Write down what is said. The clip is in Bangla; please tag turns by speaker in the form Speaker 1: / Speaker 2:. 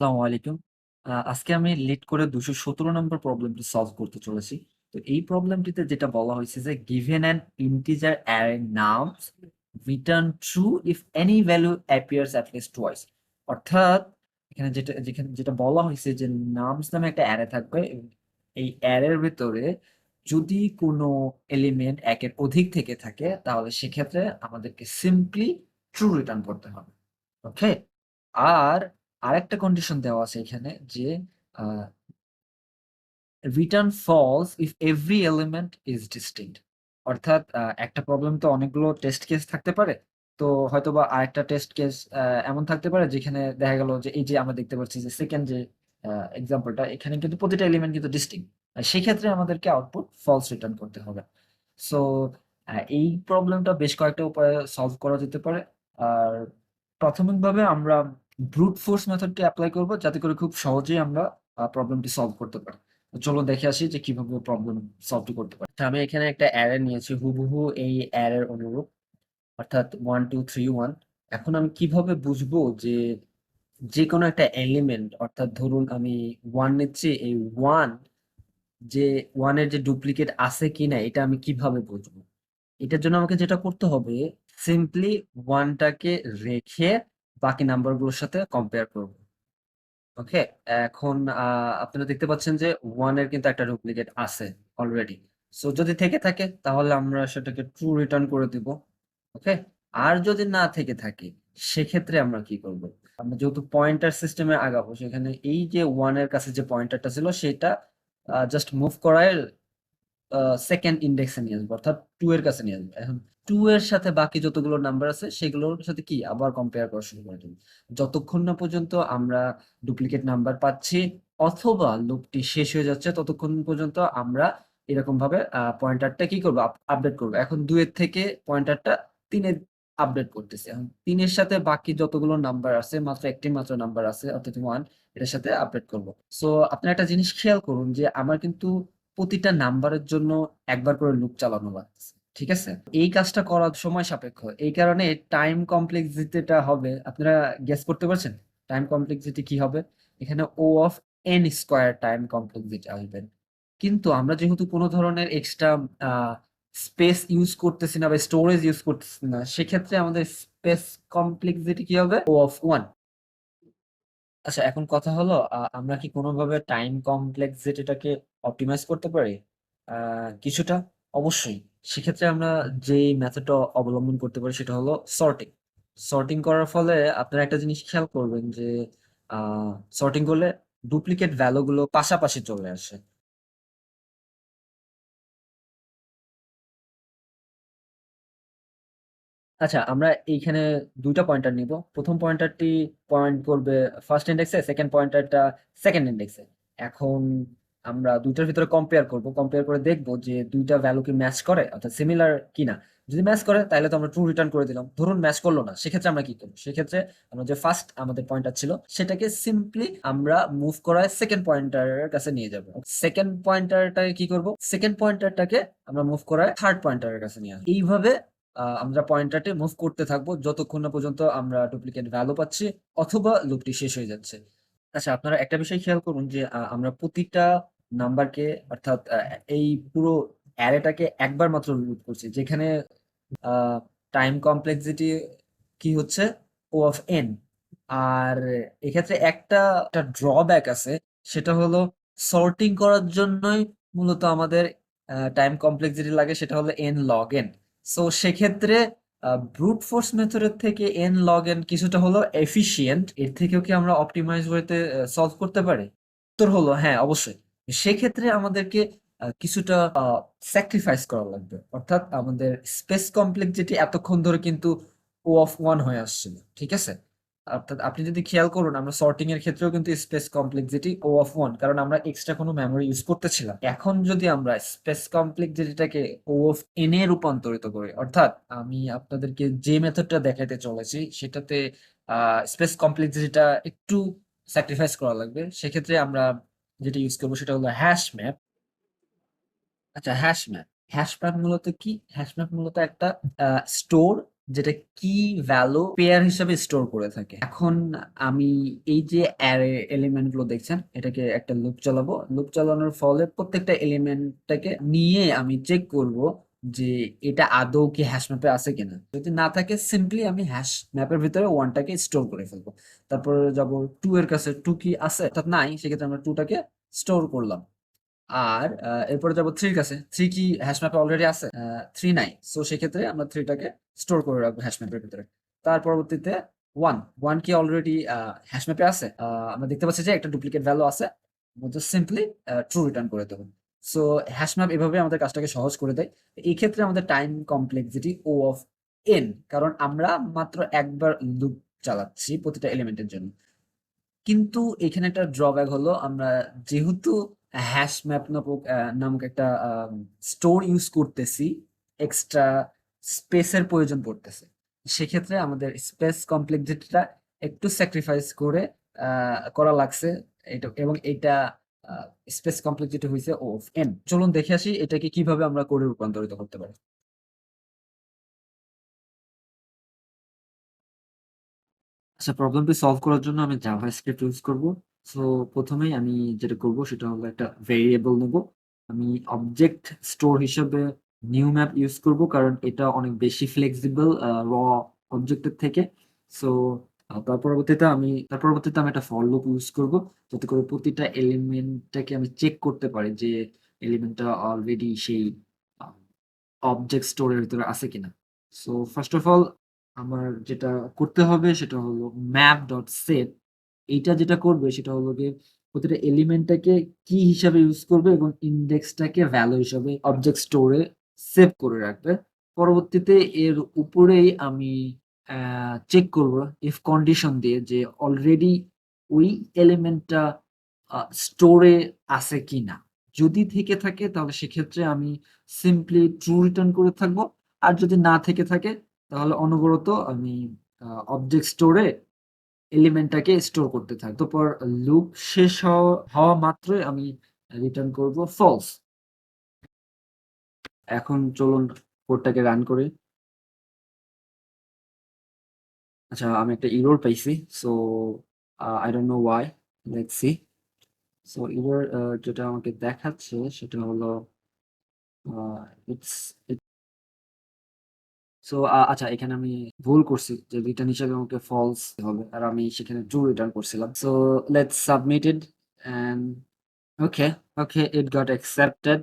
Speaker 1: আসসালামু আলাইকুম। আ, আজকে আমি লিড করে ২১৭ নম্বর প্রবলেমটি সলভ করতে চলেছি। তো এই প্রবলেমটিতে যেটা বলা হয়েছে যে, given an integer array nouns return true if any value appears at least twice অর্থাৎ, এখানে যেটা, যেখানে, যেটা বলা হয়েছে যে নামস নামে একটা অ্যারে থাকবে এই অ্যারের ভেতরে যদি কোনো এলিমেন্ট একের অধিক থেকে থাকে, তাহলে সেক্ষেত্রে আমাদেরকে সিম্পলি ট্রু রিটার্ন করতে হবে। ওকে? আর আরেকটা কন্ডিশন দেওয়া আছে এখানে যে return false if every element is distinct অর্থাৎ একটা প্রবলেম তো অনেকগুলো টেস্ট কেস থাকতে পারে। তো হয়তো বা আরেকটা টেস্ট কেস এমন থাকতে পারে যেখানে দেখা গেল যে, এই যে আমরা দেখতে পাচ্ছি যে সেকেন্ড যে এক্সাম্পলটা এখানে কিন্তু প্রতিটা এলিমেন্ট কিন্তু ডিস্টিংক্ট। আ সেক্ষেত্রে আমাদেরকে আউটপুট ফলস রিটার্ন করতে হবে। সো এই প্রবলেমটা বেশ কয়েকটা উপায়ে সলভ করা যেতে পারে। আর প্রাথমিকভাবে আমরা ব্রুট ফোর্স মেথডটি অ্যাপ্লাই করব যাতে করে খুব সহজেই আমরা প্রবলেমটি সলভ করতে পারি। চলো দেখে আসি যে কীভাবে প্রবলেম সলভটি করতে পারি। আমি এখানে একটা অ্যারে নিয়েছি হুবহু এই অ্যারের অনুরূপ। অর্থাৎ 1, 2, 3, 1 এখন আমি কীভাবে বুঝব যে যে কোনো একটা এলিমেন্ট অর্থাৎ ধরুন আমি 1 নিচ্ছি এই 1 যে 1 এর যে ডুপ্লিকেট আছে কিনা এটা আমি কীভাবে বুঝব? এটার জন্য আমাকে যেটা করতে হবে সিম্পলি 1 টাকে রেখে বাকি নাম্বারগুলোর সাথে কম্পেয়ার করব। ওকে? এখন আপনারা দেখতে পাচ্ছেন যে 1 এর কিন্তু একটা ডুপ্লিকেট আছে অলরেডি। সো যদি থেকে থাকে, তাহলে আমরা সেটাকে ট্রু রিটার্ন করে দিব। ওকে? আর যদি না থেকে থাকে, সেক্ষেত্রে আমরা কি করব? আমরা যেহেতু পয়েন্টার সিস্টেমে আগাবো, সেখানে এই যে 1 এর কাছে যে পয়েন্টারটা ছিল, সেটা জাস্ট মুভ করায় সেকেন্ড ইনডেক্সে নিয়ে আসব, অর্থাৎ টু এর কাছে নিয়ে আসব। এখন টু এর সাথে বাকি যতগুলো নাম্বার আছে, সেগুলোর সাথে কি আবার কম্পেয়ার করা শুরু করে দেব। যতক্ষণ না পর্যন্ত আমরা ডুপ্লিকেট নাম্বার পাচ্ছি, অথবা লুপটি শেষ হয়ে যাচ্ছে, ততক্ষণ পর্যন্ত আমরা এরকমভাবে আ পয়েন্টারটা কি করব আপ আপডেট করব এখন 2 এর থেকে পয়েন্টারটা 3 এ আপডেট করতেছি। এখন তিনের সাথে বাকি যতগুলো নাম্বার আছে, মাত্র একটি মাত্র নাম্বার আছে, অর্থাৎ ওয়ান এটার সাথে আপডেট করব। সো আপনারা একটা জিনিস খেয়াল করুন যে, আমার কিন্তু প্রতিটা নাম্বারের জন্য একবার করে লুপ চালানো লাগতেছে। ঠিক আছে? এই কাজটা করার সময় সাপেক্ষ। এই কারণে টাইম কমপ্লেক্সিটিটা হবে, আপনারা গেস করতে পারছেন? টাইম কমপ্লেক্সিটি কি হবে? এখানে O of N square time complexity আসবেন কিন্তু আমরা যেহেতু কোনো ধরনের এক্সট্রা স্পেস ইউজ করতেছি না বা স্টোরেজ ইউজ করতেছি না, সেক্ষেত্রে আমাদের স্পেস কমপ্লেক্সিটি কি হবে? ও অফ ওয়ান আচ্ছা এখন কথা হলো আমরা কি কোনোভাবে টাইম কমপ্লেক্সিটিটাকে অপটিমাইজ করতে পারি? কিছুটা অবশ্যই। সেক্ষেত্রে আমরা যেই মেথডটা অবলম্বন করতে পারি সেটা হলো সর্টিং। সর্টিং করার ফলে আপনারা একটা জিনিস খেয়াল করবেন যে সর্টিং করলে ডুপ্লিকেট ভ্যালু গুলো পাশাপাশি চলে আসে। আচ্ছা আমরা এইখানে ২ টা পয়েন্টার নিব। ১ম পয়েন্টারটি পয়েন্ট করবে ফার্স্ট ইনডেক্সে, সেকেন্ড পয়েন্টারটা সেকেন্ড ইনডেক্সে। এখন আমরা দুইটার ভিতরে কম্পেয়ার করব। কম্পেয়ার করে দেখব যে দুইটা ভ্যালু কি ম্যাচ করে, অর্থাৎ সিমিলার কিনা। যদি ম্যাচ করে, তাহলে তো আমরা ট্রু রিটার্ন করে দিলাম। ধরুন ম্যাচ করল না। সেক্ষেত্রে আমরা কি করব? সেক্ষেত্রে আমরা যে ফার্স্ট আমাদের পয়েন্টার ছিল, সেটাকে সিম্পলি আমরা মুভ করায় সেকেন্ড পয়েন্টারের কাছে নিয়ে যাব। সেকেন্ড পয়েন্টারটাকে কি করব? সেকেন্ড পয়েন্টারটাকে আমরা মুভ করায় থার্ড পয়েন্টারের কাছে নিয়ে আসব। এইভাবে আমরা পয়েন্টারটি মুভ করতে থাকব, যতক্ষণ না পর্যন্ত আমরা ডুপ্লিকেট ভ্যালু পাচ্ছি, অথবা লুপটি শেষ হয়ে যাচ্ছে। আচ্ছা আপনারা একটা বিষয় খেয়াল করুন যে আমরা প্রতিটা নাম্বারকে অর্থাৎ এই পুরো অ্যারেটাকে একবার মাত্র লুপ করছি। যেখানে টাইম কমপ্লেক্সিটি কি হচ্ছে? ও অফ এন আর এক্ষেত্রে একটা, একটা ড্রব্যাক আছে সেটা হলো সর্টিং করার জন্যই মূলত আমাদের টাইম কমপ্লেক্সিটি লাগে সেটা হলো এন log n সো সেক্ষেত্রে ব্রুট ফোর্স মেথডের থেকে এন log n কিছুটা হলেও এফিসিয়েন্ট এর থেকেও কি আমরা অপটিমাইজ ওয়েতে সলভ করতে পারি? উত্তর হলো হ্যাঁ, অবশ্যই। সেক্ষেত্রে আমাদেরকে কিছুটা স্যাক্রিফাইস করা লাগবে। অর্থাৎ আমাদের স্পেস কমপ্লেক্সিটি এতক্ষণ ধরে কিন্তু ও অফ ওয়ান হয়ে আসছিল। ঠিক আছে? অর্থাৎ আপনি যদি খেয়াল করুন, আমরা সর্টিং এর ক্ষেত্রেও কিন্তু space complexity O of one কারণ আমরা এক্সট্রা কোনো মেমোরি ইউজ করতেছিলাম। এখন যদি আমরা স্পেস কমপ্লেক্সিটিটাকে ও অফ n এ রূপান্তরিত করি, অর্থাৎ আমি আপনাদেরকে যে মেথডটা দেখাইতে চলেছি, সেটাতে স্পেস কমপ্লেক্সিটিটা একটু স্যাক্রিফাইস করা লাগবে। সেক্ষেত্রে আমরা যেটা ইউজ করব সেটা হলো হ্যাশ ম্যাপ। আচ্ছা হ্যাশ ম্যাপ। হ্যাশ ম্যাপ মূলত কি? হ্যাশ ম্যাপ মূলত একটা স্টোর
Speaker 2: যেটা কি ভ্যালু পেয়ার হিসাবে স্টোর করে থাকে এখন আমি এই যে অ্যারে এলিমেন্টগুলো দেখছেন, এটাকে একটা লুপ চালাবো লুপ চালানোর ফলে প্রত্যেকটা এলিমেন্টটাকে নিয়ে আমি চেক করব যে এটা আদৌ কি হ্যাশ ম্যাপে আছে কিনা। যদি না থাকে সিম্পলি আমি হ্যাশ ম্যাপের ভিতরে ওয়ানটাকে স্টোর করে ফেলব। তারপর যাব টু এর কাছে টু কি আছে? অর্থাৎ নাই, সেক্ষেত্রে আমরা টুটাকে স্টোর করলাম। আর এরপরে যাব থ্রির কাছে। থ্রি কি হ্যাশ ম্যাপে অলরেডি আছে? থ্রি নাই। সো সেক্ষেত্রে আমরা থ্রিটাকে স্টোর করে রাখব হ্যাশ ম্যাপের ভিতরে। তার পরবর্তীতে ওয়ান ওয়ান কি অলরেডি হ্যাশ ম্যাপে আছে? আমরা দেখতে পাচ্ছি যে একটা ডুপ্লিকেট ভ্যালু আছে। সিম্পলি ট্রু রিটার্ন করে দেবো। সো হ্যাশ ম্যাপ এভাবে আমাদের কাজটাকে সহজ করে দেয়। এই ক্ষেত্রে আমাদের time complexity O of N কারণ আমরা মাত্র একবার লুপ চালাচ্ছি প্রতিটা এলিমেন্টের জন্য। কিন্তু এখানে একটা ড্রব্যাক হলো, আমরা যেহেতু হ্যাশ ম্যাপ নামক নামক একটা স্টোর ইউজ করতেছি এক্সট্রা স্পেসের প্রয়োজন পড়তেছে। সেক্ষেত্রে আমাদের স্পেস কমপ্লেক্সিটিটা একটু স্যাক্রিফাইস করে করা লাগছে। এটা, এবং এটা স্পেস কমপ্লেক্সিটি হয়েছে ও অফ এন চলুন দেখে আসি এটাকে কীভাবে আমরা করে রূপান্তরিত করতে পারি। আচ্ছা প্রবলেমটি সলভ করার জন্য আমি জাভাস্ক্রিপ্ট ইউজ করব। সো প্রথমেই আমি যেটা করব সেটা হলো একটা ভেরিয়েবল নেব। আমি অবজেক্ট স্টোর হিসেবে নিউ ম্যাপ ইউজ করব কারণ এটা অনেক বেশি ফ্লেক্সিবল র অবজেক্টের থেকে। সো তার পরবর্তীতে আমি, তার পরবর্তীতে আমি একটা ফর ইউজ করব যাতে করে প্রতিটা এলিমেন্টটাকে আমি চেক করতে পারি যে এলিমেন্টটা অলরেডি সেই অবজেক্ট স্টোরের ভিতরে আছে কিনা। সো ফার্স্ট অফ অল আমার যেটা করতে হবে সেটা হলো ম্যাপ ডট সেট এইটা যেটা করবে সেটা হলো গিয়ে প্রতিটা এলিমেন্টটাকে কি হিসাবে ইউজ করবে এবং ইন্ডেক্সটাকে ভ্যালু হিসাবে অবজেক্ট স্টোরে সেভ করে রাখবে। পরবর্তীতে এর উপরেই আমি চেক করব ইফ কন্ডিশন দিয়ে যে অলরেডি ওই এলিমেন্টটা স্টোরে আছে কিনা। যদি থেকে থাকে, তাহলে সেক্ষেত্রে আমি সিম্পলি ট্রু রিটার্ন করে থাকব। আর যদি না থেকে থাকে, তাহলে অনবরত আমি অবজেক্ট স্টোরে এলিমেন্টটাকে স্টোর করতে থাকি। তারপর লুপ শেষ হওয়া মাত্রই আমি রিটার্ন করব ফলস এখন চলুন কোডটাকে রান করে। আচ্ছা আমি একটা ইরোর পাইছি so I don't know why let's see error যেটা আমাকে দেখাচ্ছে, সেটা হলো ইটস সো আচ্ছা এখানে আমি ভুল করছি, যে রিটার্ন হিসাবে আমাকে ফলস হবে, আর আমি সেখানে ট্রু রিটার্ন করছিলাম। So let's submitted and okay okay it got accepted